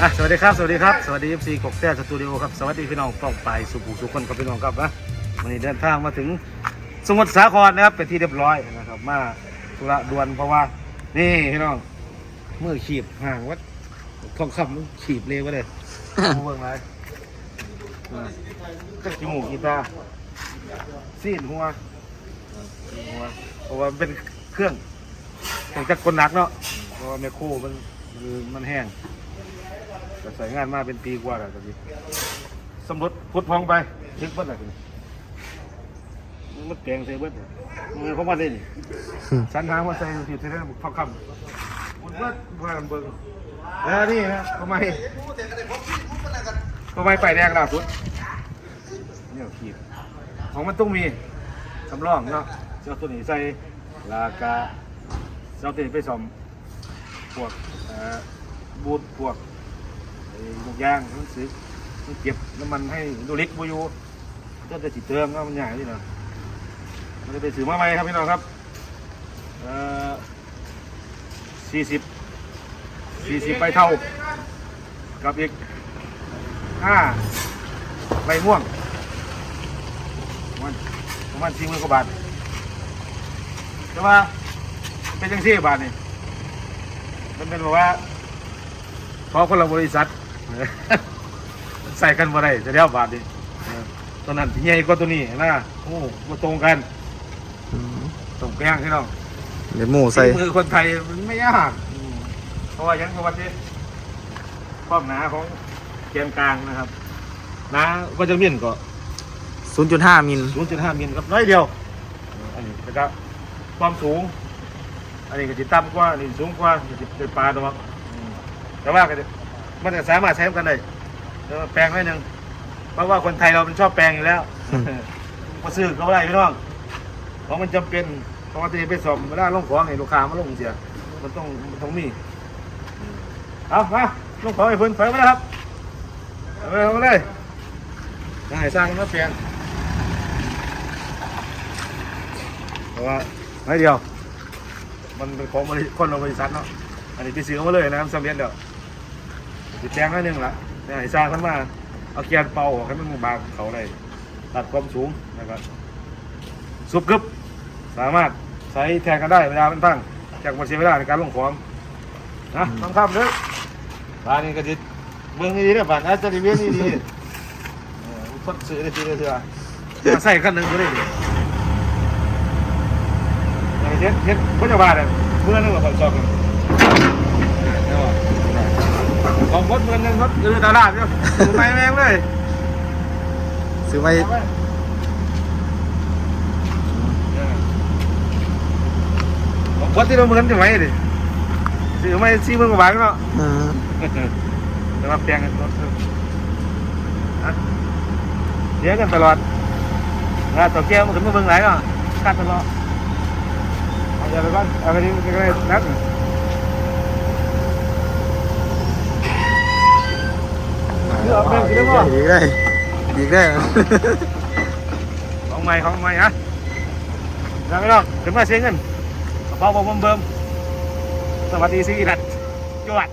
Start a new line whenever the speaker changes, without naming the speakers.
อะสวัสดีครับ สวัสดีครับ สวัสดี FC กกแต้สตูดิโอครับ สวัสดีพี่น้องป้องไปสุภูสุคนครับพี่น้องครับนะวันนี้เดินทางมาถึงสมุทรสาครนะครับเป็นที่เรียบร้อยนะครับ มาธุระด่วนเพราะว่า นี่พี่น้องเมื่อขีบห่างวัดทองคำขีบเลยว้เลยเอาเบิ่งไรก็จมูกกีตาร์ซีนหัวหัวเพราะว่าเป็นเครื่องเครื่องจักรกลหนักเนาะเพราะว่าแมคโครมันมันแห้ง แต่ใส่งานมาเป็นปีกว่าแล้วตอนนี้สมรสพุทธพองไปทึกเบิ้ลอะไรกันมันแปลงใส่เบิ้ลมือเขามาเล่นสันหามาใส่ผิดใส่ได้บุกทองคำมันเบิ้ลว่ากันเบิ้งแล้วนี่นะทำไมทำไมไปแดงล่ะพุทธเนี่ยขีดของมันต้องมีสำรองเนาะเจ้าตัวนี้ใส่ลากาเจ้าตัวนี้ไปซ่อมพวกเอ่อบูทพวกไอ้ ลูกยางมันซื้อมันเก็บน้ำมันให้ดูเล็กบูยูก็จะติดเติมก็มันใหญ่ที่เนาะมันจะไปซื้อมาใหม่ครับพี่น้องครับเอ่อสี่สิบสี่สิบใบเท่า กับอีกห้าใบม่วงประมันประมาณสี่หมื่นกว่าบาทแต่ว่าเป็นจังสี่บาทนี่มันเป็นแบบว่าเพราะคนละบริษัท ใส่กันบ่ได้จะเดียวบาทดิเออตัวนั้นที่ใหญ่กว่าตัวนี้นะโอ้มาตรงกันตรงแป้งพี่น้อง
เดี๋ยวหมูใส่
ฝีมือคนไทยมันไม่ยากอืมเพราะว่ายังประวัติความหนาของแกนกลางนะครับหนาก็จะมีนก็
0.5มิล
0.5มิลครับน้อยเดียวอันนี้นะครับความสูง อันนี้ก็จะต่ำกว่าอันนี้สูงกว่าจะเป็นปลาตัวอืมแต่ว่าก็จะ มันจะสามารถใช้กันได้แต่ว่าแปลงได้หนึ่งเพราะว่าคนไทยเรามันชอบแปลงอยู่แล้วมาซื้อก็ไม่ได้พี่น้องของมันจำเป็นเพราะว่าจะไปสอบเวลาลงของให้ลูกค้ามาลงเสีย มันต้องมันต้องมีอืมเอามาลงของให้เพิ่นไฟมาแล้วครับเอาไปเอาไปเลยได้สร้างมาเปลี่ยนเพราะว่าไม่เดียว มันเป็นของบริคนเราบริษัทเนาะอันนี้ไปซื้อมาเลยนะครับสำเร็จแล้ว ติดแจ้งนิดนึงละเนี่ยให้สร้างขึ้นมา เอาเกียร์เป่าออกให้มันบางเขาได้ตัดความสูงนะครับซุปกึบสามารถใช้แทนกันได้เวลามันพังจากวันเสียเวลาในการลงของนะต้องทำเลยบ้านนี้ก็จิตเมืองนี้ดีนะบ้านอาจจะดีเวียนนี่ดีเออคนซื้อได้ทีเดียวเถอะมาใส่ขั้นหนึ่งก็ได้ดิอย่างเช่นเช่นพุทธบาทเนี่ยเมื่อนึงเราคนชอบกัน เนี่ยว่ะของพดเมื่อนึงพดคือตลาดเนี่ยซื้อไม่แม่งเลย
ซื้อไว้
ผมวัดที่เราเหมือนจะไหมดิซื้อไม่ซีเมืองกว่าบาทเนาะ
อืม
แต่ว่าแพงกันรถฮะเสียกันตลอดงานต่อแก้วมันถึงมาเบิ่งไหนเนาะกัดตลอดเอาอย่าไปก่อนเอาไปนี่ก็ได้นัด อีกได้อี
กได้
ของใหม่ของใหม่ฮะยังไม่ต้องถึงมาเสียเงินกระเป๋าบ่เบิ่มสวัสดีสิรัตจวด